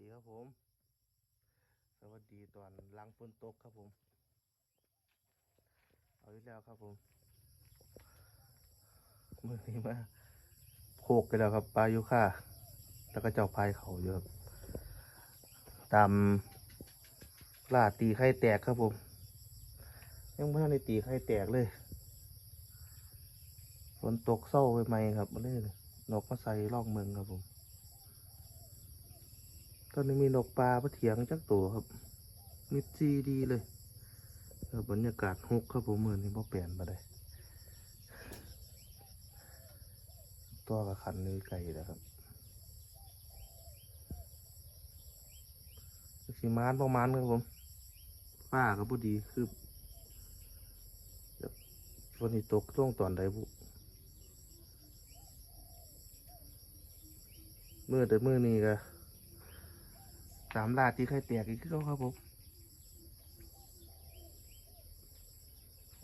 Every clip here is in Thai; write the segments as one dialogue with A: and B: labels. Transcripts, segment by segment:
A: ดีครับผม สวัสดีตอนลังฝนตกครับผม เอาอีกแล้วครับผมมื่อนี้มาโคกกันแล้วครับปลายุค่าแล้วก็เจ้าพายเขาเยอะตามลาตีไข่แตกครับผม ยังไม่ทันได้ตีไข่แตกเลยฝนตกเศร้าไปไหมครับมาเลยนกมาใส่ล่องเมืองครับผม ตอนนี้มีนกปลาปะเถียงจักตัวครับมิดจีดีเลยบรรยากาศฮกครับผมเหมือนที่พ่เปลี่ยนมาได้ตัวกับคันเลยไก่แล้วครับสีมานประมาณครับผมป้าก็พอดีคือวันนี้ตกช่วงตอนใดบุเมื่อแต่เมื่อนี้ก็ สามลาดที่เคยแตกอีกคือเขาครับผม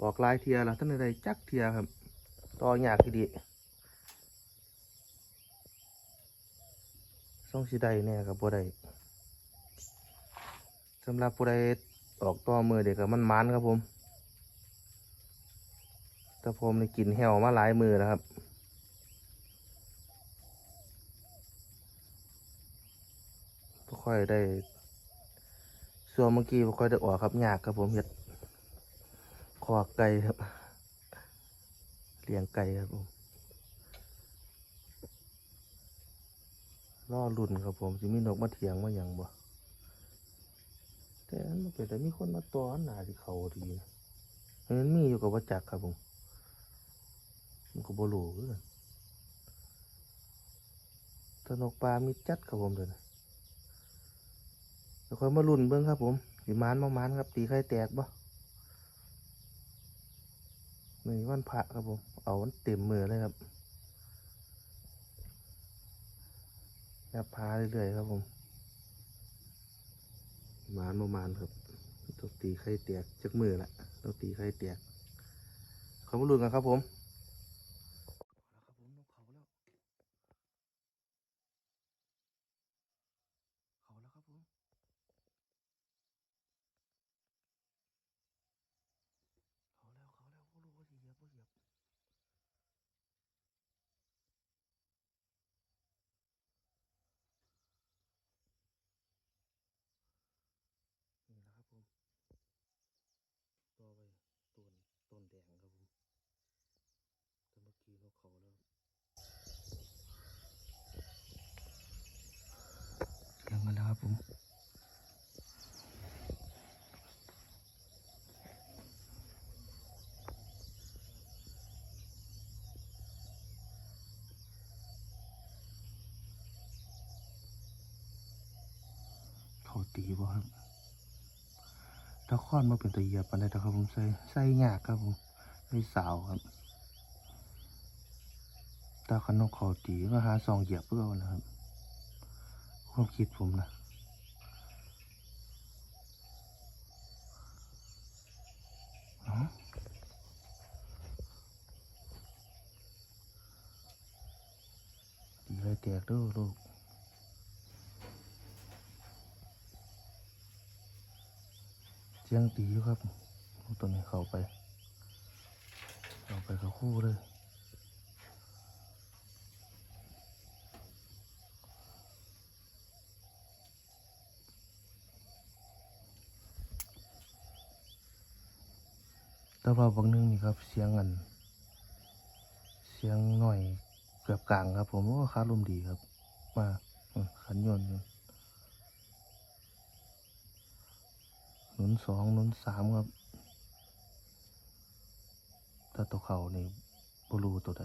A: ออกลายเทียแล้วท่านใดจักเทียครับต่อยากทีดีส่องสีใดเนี่ยครับบัได้สำหรับผู้ใดออกต่อมือเด็กกับมันมันครับผมแต่ผมได้กินแหวมาหลายมือแล้วครับ ค่อยได้ส่วนเมื่อกี้บ่ค่อยได้ออกครับยากครับผมเห็ดขอไก่ครับเลี้ยงไก่ครับผมล่อรุ่นครับผมสิมีนกมาเถียงมาอย่างบ่แต่อันมันเป็นแต่มีคนมาตอนหนาที่เขาดีนะเห็นมีอยู่กับว่าจักครับผมมันก็บ่รู้คือกันถ้านกปลามีจัดครับผมเด้อนะ เดี๋ยวค่อยมาลุ่นเบิ้งครับผมสีมานมามานครับ ตีไข่แตกบ่นี่วันพระครับผม เอาวันเต็มมือเลยครับยับพาเรื่อยๆครับผมมานมามานครับต้องตีไข่แตกจากมือละต้องตีไข่แตกเขามาลุ่นกันครับผมเอาละครับผมนกเขาแล้ว เขาแล้วครับผม เขาแล้วเขาแล้วบ่รู้ว่าสิเหยียบบ่เหยียบนี่แหละครับผมต่อไปต้นต้นแดงครับผมแต่เมื่อกี้นกเขาแล้วเลี้ยงมาแล้วครับผม เขาตีบ่ครับถ้าค้อนมาเป็นตะเหยียบปันได้แต่ครับผมใส่ใส่ยากครับผมใส่สาวครับถ้าขนกเขาตีก็หาซองเหยียบเพื่อนะครับ ความคิดผมนะเอ้าตีอะไรแตกด้วยลูก สียงตีอยู่ครับตัวนี้เข้าไปเข้าไปกับคู่เลยแต่ว่าบางนึงนี่ครับเสียงอันเสียงหน่อยเกือบกลางครับ ผมว่าคาลมดีครับ มาขันยนต์อยู่ หนุนสองหนุนสามครับถ้าตัวเขานี่บรูตัวใด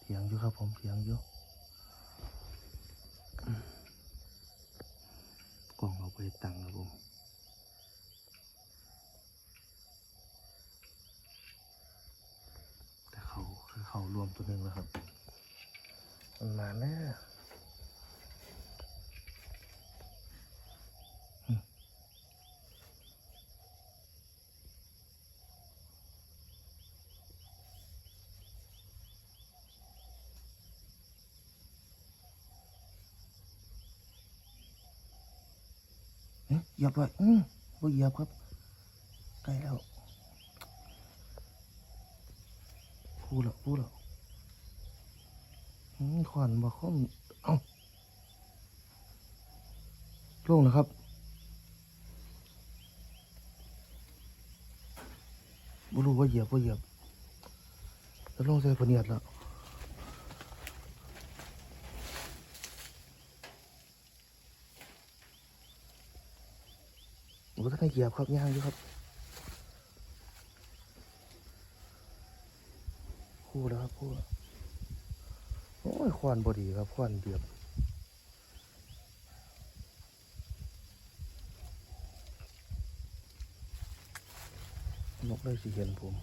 A: เถียงอยู่ครับผมเถียงอยู่อืมกล่องเอาไปตังครับผมแต่เขาคือเขารวมตัวหนึ่งแล้วครับ มันมาแล้วเหยียบเลยอืมบ่เหยาบครับใกล้แล้วพูดแล้วพูดแล้ว ขวัญบ่ค่อมเอาลงนะครับบ่รู้ว่าเหยียบบ่าเหยียบแล้วลงใส่พเนียดแล้วโอ้ท่าให้เหยียบครับย่างอยู่ครับคู่แล้วครับคู่แล้ว ยควันบดีครับควันเดียบนกได้สิเห็นผม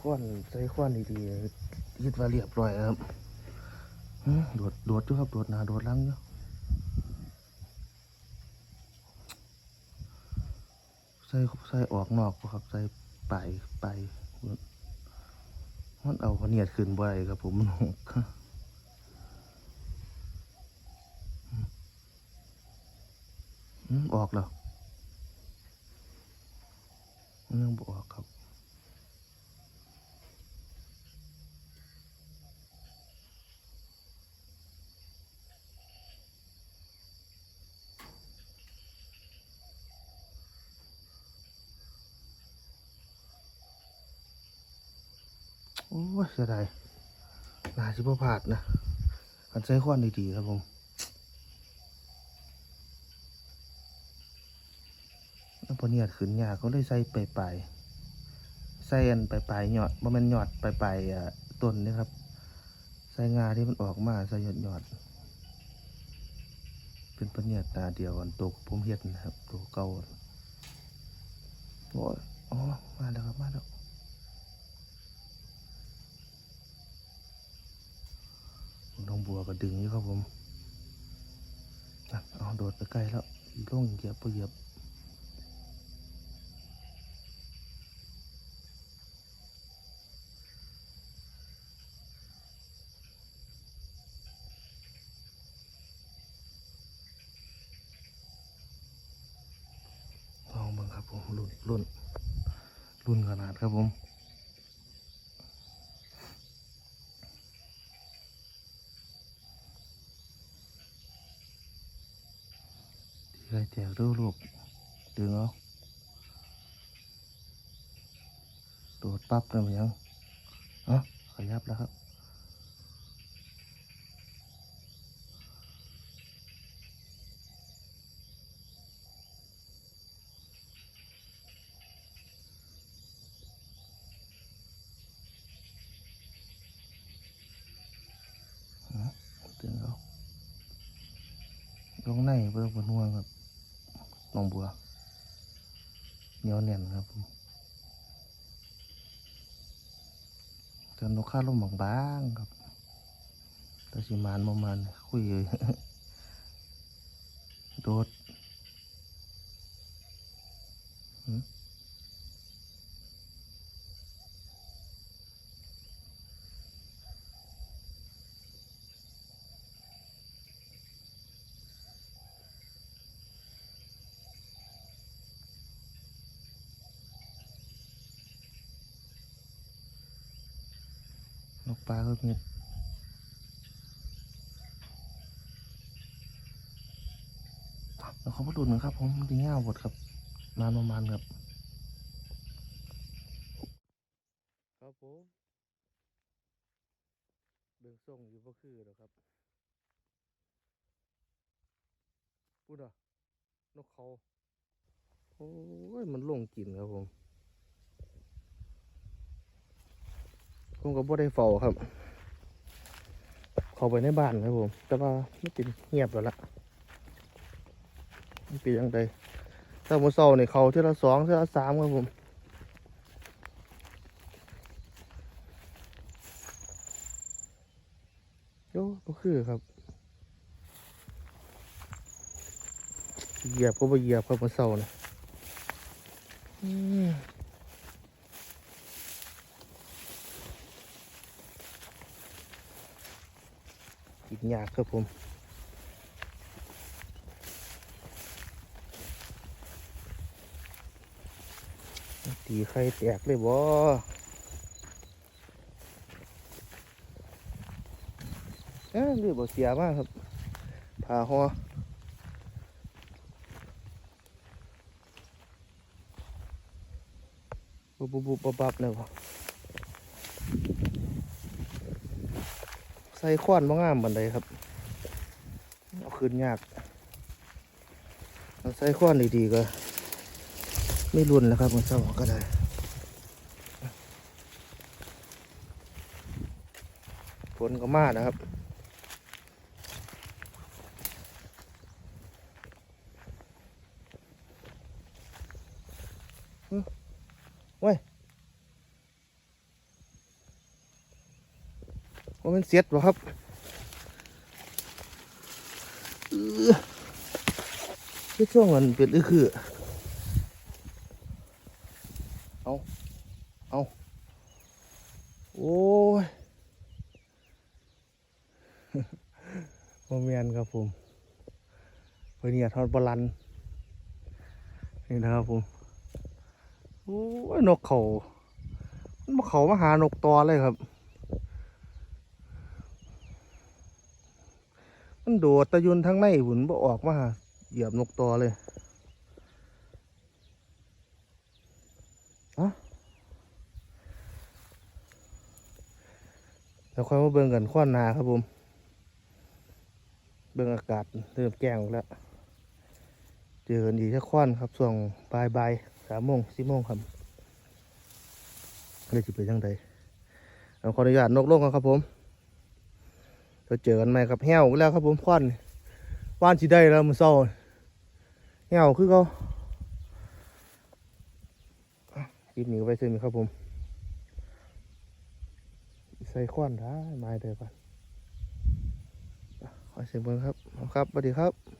A: ควันใส่ควันดีๆยึดว่าเรียบร้อยครับโดดโดดอยู่ครับโดดหนาโดดลังอยู่ใส่ใส่ออกนอกครับใส่ไปไป มันเอาพเนียดขึ้นไว้ครับผมมันหกอืมออกแล้วมันยังบออกครับ โอ้ยเสียดายนาจะพ่พลาดนะอันใช้ควันดีๆครับผมแล้วพอเนี่ยขึ้นยากเขาเลยใส่ไปลายใส่อันไปลายหยอดบ่มันหยอดไปลายๆอะต้นนี่ครับ ใส่งาที่มันออกมาใส่หยอดหยอดเป็นพเนียดตาเดียวกันตัวผมเฮ็ดนะครับตัวเก่าโอ้ยอ๋อมาแล้วครับมาแล้ว น้องบัวก็ดึงอยู่ครับผมนั่นเอาโดดไปใกล้แล้วล่งเหยียบไปเหยียบลองบังครับผมรุ่นรุ่นรุ่นขนาดครับผม ที่ใครแจกดูลูกดึงเอาโดดปั๊บเลยมั้ยยังเอะขยับแล้วครับลงในเบอร์บนห่วงครับ หนองบัวเหนียวแน่นครับผมเติมนกข้าลมบางๆครับต่สิมานประมาณคุยเลยโดดหื ปลาก็มีแล้วเขามาดูหนึ่งครับ ผมดีง่าวบดครับนานประมาณครับ ครับผมเบิ่งส่งอยู่บ่คือหรอครับพูดอะนกเขา โอ้ย มันลงกินครับผม ผมก็บ่ได้เฝ้าครับ เข้าไปในบ้านครับผม แต่ว่าไม่เป็นเงียบแล้วล่ะมันเป็นยังไงถ้ามื้อเช้านี่ยเขาเท่าละสองเท่าละสามครับผมโอ้ก็คือครับเหยียบก็ไปเหยียบครับมาเศร้านะ กินยากครับผมตีไข่แตกเลยบ่เอ้เรือบเสียมากครับผ่าหัอบุบบุบบับแะบ่ ใส่ขวานบ่งามบันไดครับเอาขึ้นยากเอาใส่ขวานดีๆก็ ไม่รุนแล้วครับมันเศร้าก็ได้ฝนก็มานะครับ ว่ามันเสียดบ่ครับเออช่วงมันเป็นอือคือ เอาเอาโอ้ยโมเมนครับผมเพื่อนเนี่ยทอดบอลัน นี่นะครับผม โอ้ยนกเขามันมาเขามาหานกตอเลยครับ มันโดดตะยุนทั้งในหุ่นบ่ออกมาหาเหยียบนกตอเลยแล้วค่อยมาเบิ่งกันข้อนหนาครับผม เบิ่งอากาศเริ่มแจ้งแล้ว เจอกันดีแค่ข้อนครับช่วงบ่ายบ่ายสามโมงสี่โมงครับเลยจะไปยังไงเอาขออนุญาตนกลงก่อนครับผม เราเจอกันไหมครับแห้วแล้วครับผมควันว่านสีได้แล้วมือเศร้าแห้วคือเขาคลิปนี้ก็ไปซื้อมีครับผม ใส่ควันได้ไม้เดียวกันอะขอเสียงเบิ้งครับครับสวัสดีครับ